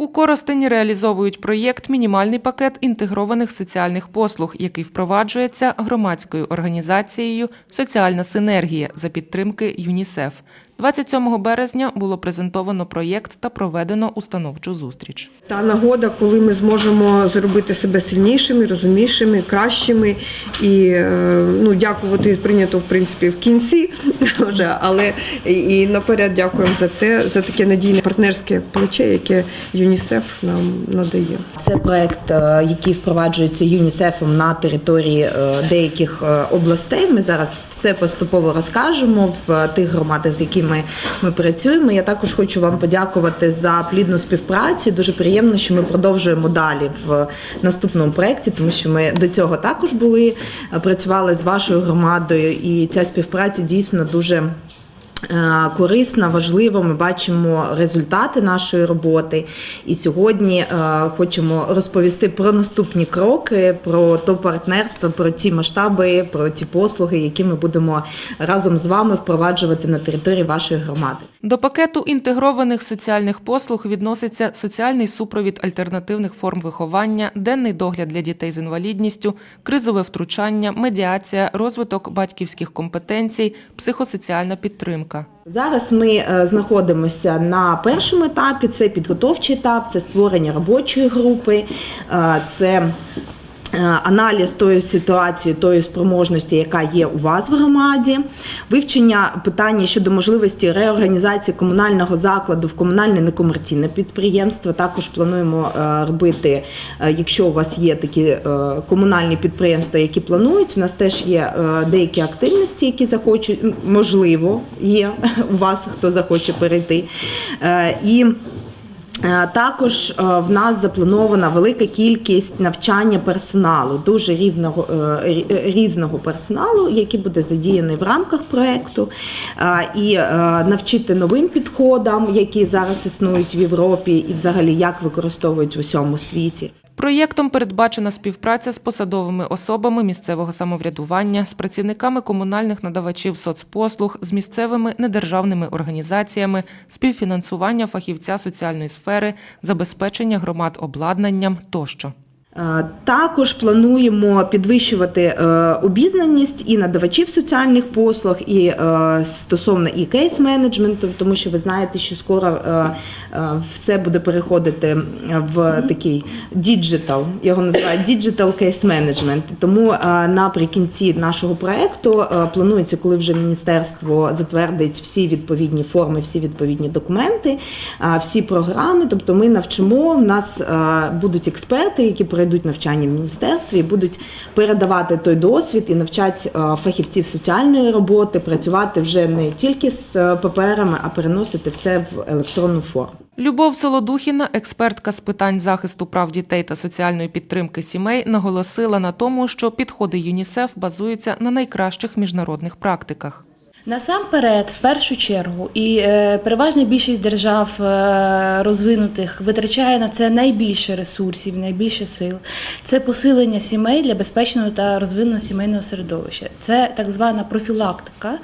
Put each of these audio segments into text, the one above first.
У Коростені реалізовують проєкт Мінімальний пакет інтегрованих соціальних послуг, який впроваджується громадською організацією Соціальна синергія за підтримки ЮНІСЕФ. 27 березня було презентовано проєкт та проведено установчу зустріч. Та нагода, коли ми зможемо зробити себе сильнішими, розумнішими, кращими і е, ну, дякувати прийнято в принципі в кінці, вже, але і наперед дякуємо за те, за таке надійне партнерське плече, яке ЮНІСЕФ нам надає. Це проект, е, який впроваджується ЮНІСЕФом на території е, деяких областей. Ми зараз все поступово розкажемо в тих громадах, з якими ми працюємо. Я також хочу вам подякувати за плідну співпрацю. Дуже приємно, що ми продовжуємо далі в наступному проєкті, тому що ми до цього також були, працювали з вашою громадою, і ця співпраця дійсно дуже. Е, Корисна, важлива. Ми бачимо результати нашої роботи. І сьогодні е, хочемо розповісти про наступні кроки, про то партнерство, про ті масштаби, про ті послуги, які ми будемо разом з вами впроваджувати на території вашої громади. До пакету інтегрованих соціальних послуг відноситься соціальний супровід альтернативних форм виховання, денний догляд для дітей з інвалідністю, кризове втручання, медіація, розвиток батьківських компетенцій, психосоціальна підтримка. Зараз ми е, знаходимося на першому етапі. Це підготовчий етап, це створення робочої групи, е, це. Е, Аналіз тої ситуації, тої спроможності, яка є у вас в громаді, вивчення питання щодо можливості реорганізації комунального закладу в комунальне некомерційне підприємство. Також плануємо е, робити, е, якщо у вас є такі комунальні підприємства, які планують. У нас теж є деякі активності, які захочуть, можливо, є у вас, хто захоче перейти. І Також е, в нас запланована велика кількість навчання персоналу, дуже рівного е, різного персоналу, який буде задіяний в рамках проекту, Е, і е, навчити новим підходам, які зараз існують в Європі, і взагалі як використовують в усьому світі. Проєктом передбачена співпраця з посадовими особами місцевого самоврядування, з працівниками комунальних надавачів соцпослуг, з місцевими недержавними організаціями, співфінансування фахівця соціальної сфери, забезпечення громад обладнанням тощо. Е, Також плануємо підвищувати е, обізнаність і надавачів соціальних послуг, і е, стосовно і кейс-менеджменту, тому що ви знаєте, що скоро все буде переходити в такий діджитал, його називають діджитал кейс-менеджмент. Тому е, наприкінці нашого проекту планується, коли вже міністерство затвердить всі відповідні форми, всі відповідні документи, всі програми. Тобто ми навчимо. У нас будуть експерти, які пройдуть навчання в міністерстві, і будуть передавати той досвід і навчать е, фахівців соціальної роботи, працювати вже не тільки з е, паперами, а переносити все в електронну форму. Любов Солодухіна, експертка з питань захисту прав дітей та соціальної підтримки сімей, наголосила на тому, що підходи ЮНІСЕФ базуються на найкращих міжнародних практиках. Насамперед, в першу чергу, і е, переважна більшість держав е, розвинутих витрачає на це найбільше ресурсів, найбільше сил. Це посилення сімей для безпечного та розвиненого сімейного середовища. Це так звана профілактика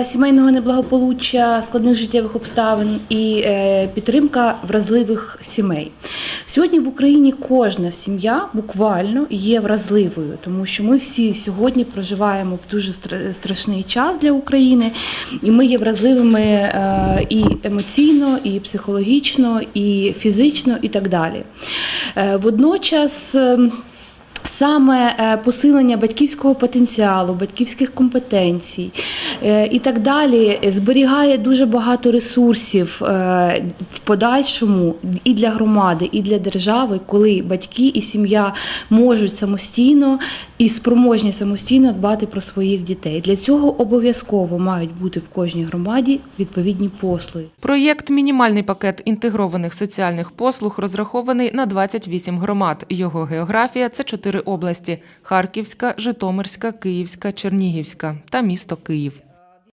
е, сімейного неблагополуччя, складних життєвих обставин і підтримка вразливих сімей. Сьогодні в Україні кожна сім'я буквально є вразливою, тому що ми всі сьогодні проживаємо в дуже стра- страшний час для України, і ми є вразливими е, і емоційно, і психологічно, і фізично, і так далі. Е, Водночас. Саме е, посилення батьківського потенціалу, батьківських компетенцій е, і так далі зберігає дуже багато ресурсів е, в подальшому і для громади, і для держави, коли батьки і сім'я можуть самостійно і спроможні самостійно дбати про своїх дітей. Для цього обов'язково мають бути в кожній громаді відповідні послуги. Проєкт Мінімальний пакет інтегрованих соціальних послуг розрахований на 28 громад. Його географія це чотири області: Харківська, Житомирська, Київська, Чернігівська та місто Київ.